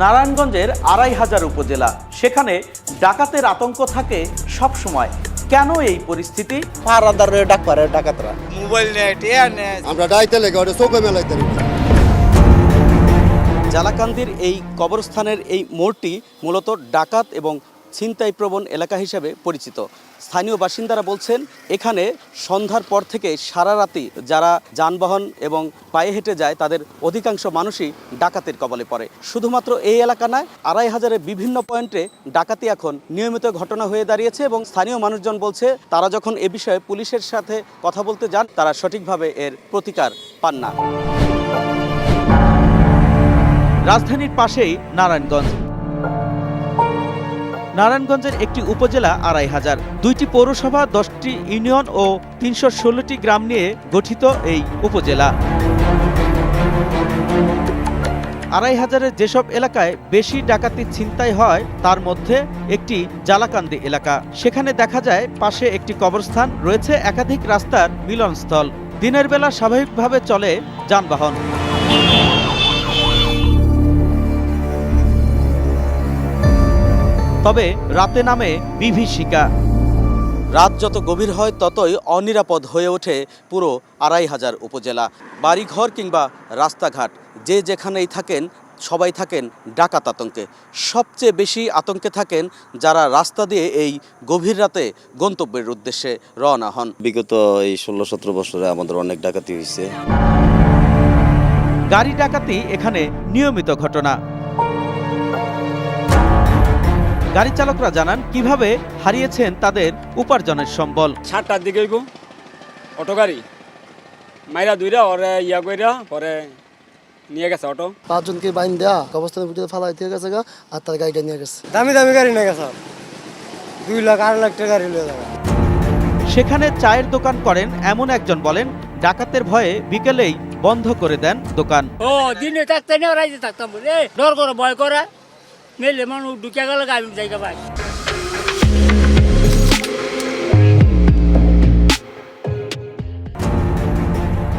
নারায়ণগঞ্জের আড়াই হাজার উপজেলা। সেখানে ডাকাতের আতঙ্ক থাকে সব সময় কেন এই পরিস্থিতি? পাহারাদার ডাক পারে ডাকাতরা। মোবাইল নেয় টিয়া নেয়। আমরা ডাইতে লেগে ওটা চৌকে মেলাইতে জালাকান্দির এই কবরস্থানের এই মোড়টি মূলত ডাকাত এবং ছিনতাই প্রবণ এলাকা হিসেবে পরিচিত। স্থানীয় বাসিন্দারা বলছেন, এখানে সন্ধ্যার পর থেকে সারা রাতি যারা যানবাহন এবং পায়ে হেঁটে যায়, তাদের অধিকাংশ মানুষই ডাকাতের কবলে পড়ে। শুধুমাত্র এই এলাকা নয়, আড়াই হাজারের বিভিন্ন পয়েন্টে ডাকাতি এখন নিয়মিত ঘটনা হয়ে দাঁড়িয়েছে এবং স্থানীয় মানুষজন বলছে, তারা যখন এ বিষয়ে পুলিশের সাথে কথা বলতে যান, তারা সঠিকভাবে এর প্রতিকার পান না। রাজধানীর পাশেই নারায়ণগঞ্জ। নারায়ণগঞ্জের একটি উপজেলা আড়াই হাজার। দুইটি পৌরসভা, দশটি ইউনিয়ন ও তিনশো ষোলোটি গ্রাম নিয়ে গঠিত এই উপজেলা। আড়াই হাজারের যেসব এলাকায় বেশি ডাকাতি ছিনতাই হয়, তার মধ্যে একটি জালাকান্দি এলাকা। সেখানে দেখা যায়, পাশে একটি কবরস্থান, রয়েছে একাধিক রাস্তার মিলনস্থল। দিনের বেলা স্বাভাবিকভাবে চলে যানবাহন। তবে রাতে নামে বিভীষিকা। রাত যত গভীর হয় ততই অনিরাপদ হয়ে ওঠে পুরো আড়াই হাজার উপজেলা। বাড়িঘর কিংবা রাস্তাঘাট যে যেখানেই থাকেন সবাই থাকেন ডাকাত আতঙ্কে। সবচেয়ে বেশি আতঙ্কে থাকেন যারা রাস্তা দিয়ে এই গভীর রাতে গন্তব্যের উদ্দেশ্যে রওনা হন। বিগত এই ষোলো সতেরো বছরে আমাদের অনেক ডাকাতি হয়েছে। গাড়ি ডাকাতি এখানে নিয়মিত ঘটনা। গাড়ি চালকরা জানান কীভাবে হারিয়েছেন তাদের উপার্জনের সম্বল। সাতটার দিকে গো অটো গাড়ি মাইরা দুইরা ওরে ইয়া কইরা পরে নিয়ে গেছে অটো। পাঁচজনকে বাইন দেয়া কবরস্থানের ভিতরে ফালাই দিয়ে গেছে গা আর তার গাড়িটা নিয়ে গেছে। দামি দামি গাড়ি নিয়ে গেছে। দুই লাখ আড়াই লাখ টাকা গাড়ি নিয়ে যাবে। সেখানে চায়ের দোকান করেন এমন একজন বলেন ডাকাতের ভয়ে বিকেলেই বন্ধ করে দেন দোকান। ও দিনে থাকতে না রাইতে থাকতাম। রে ডর করে ভয় করে। মেলে মানুষ ঢুকে গেলে আমি জায়গা পাই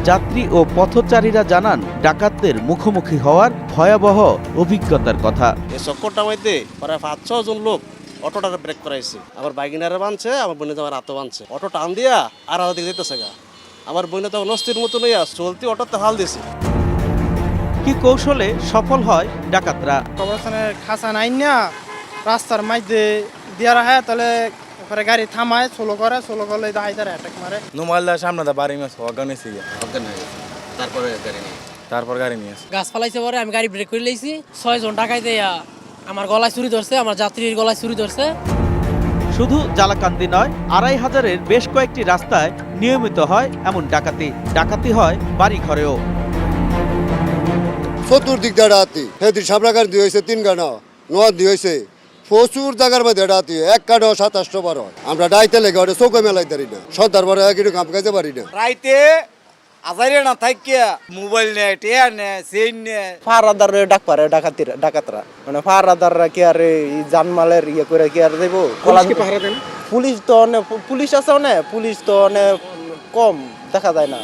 যাত্রী ও পথচারীরা জানান ডাকাতদের মুখোমুখি হওয়ার ভয়াবহ অভিজ্ঞতার কথা। এই চক্করটা মধ্যে প্রায় পাঁচ ছ জন লোক অটোটাকে ব্রেক করাইছে। আবার বাইকিনারে বানছে আমার বোনে আমার হাতও বানছে অটো টান দিয়া আর দিকে যেতেছে গা। আমার বোনে তো নষ্টির মতো নইয়া চলতি অটোতে হাল দিছে। কি কৌশলে সফল হয় ডাকাতরা? কবরস্থানের খাসা নাই না রাস্তার মাঝে দিয়া রাখে তাহলে ওখানে গাড়ি থামায় সোলো করে সোলো করলে দাহাই তারা অ্যাটাক মারে। নুমালদার সামনে দা বাড়ি মাছ অজ্ঞান হয়েছে গিয়া। তারপরে গাড়ি নিয়ে তারপর গাড়ি নিয়ে আসে। গাছ ফালাইছে পরে আমি গাড়ি ব্রেক করে লাইছি। ছয় জন টাকাই দেয়া আমার গলায় চুরি ধরছে আমার যাত্রীর গলায় চুরি ধরছে। শুধু জালাকান্দি নয় আড়াই হাজারের বেশ কয়েকটি রাস্তায় নিয়মিত হয় এমন ডাকাতি। ডাকাতি হয় বাড়ি ঘরেও চতুর্দিক দিয়ে ডাহাতি সেদিন সাবরাকার দিয়ে হয়েছে তিন গানা। নোয়ার দিয়ে হয়েছে প্রচুর জায়গার মধ্যে ডাহাতি এক কাঠও সাতাশশো বারো আমরা ডাইতে লেগে ওটা চৌকে মেলাইতে পারি না। সন্ধ্যার পরে একটু কাম খাইতে পারি না। রাইতে আজারে না থাকিয়া মোবাইল নেয় টিয়া নেয় চেইন নেয় পাহারাদার ডাক পারে ডাকাতির ডাকাতরা। মানে পাহারাদাররা কি আর এই জানমালের ইয়ে করে কি আর দেবো? পুলিশ তো অনেক পুলিশ আছে অনেক পুলিশ তো অনেক কম দেখা যায় না।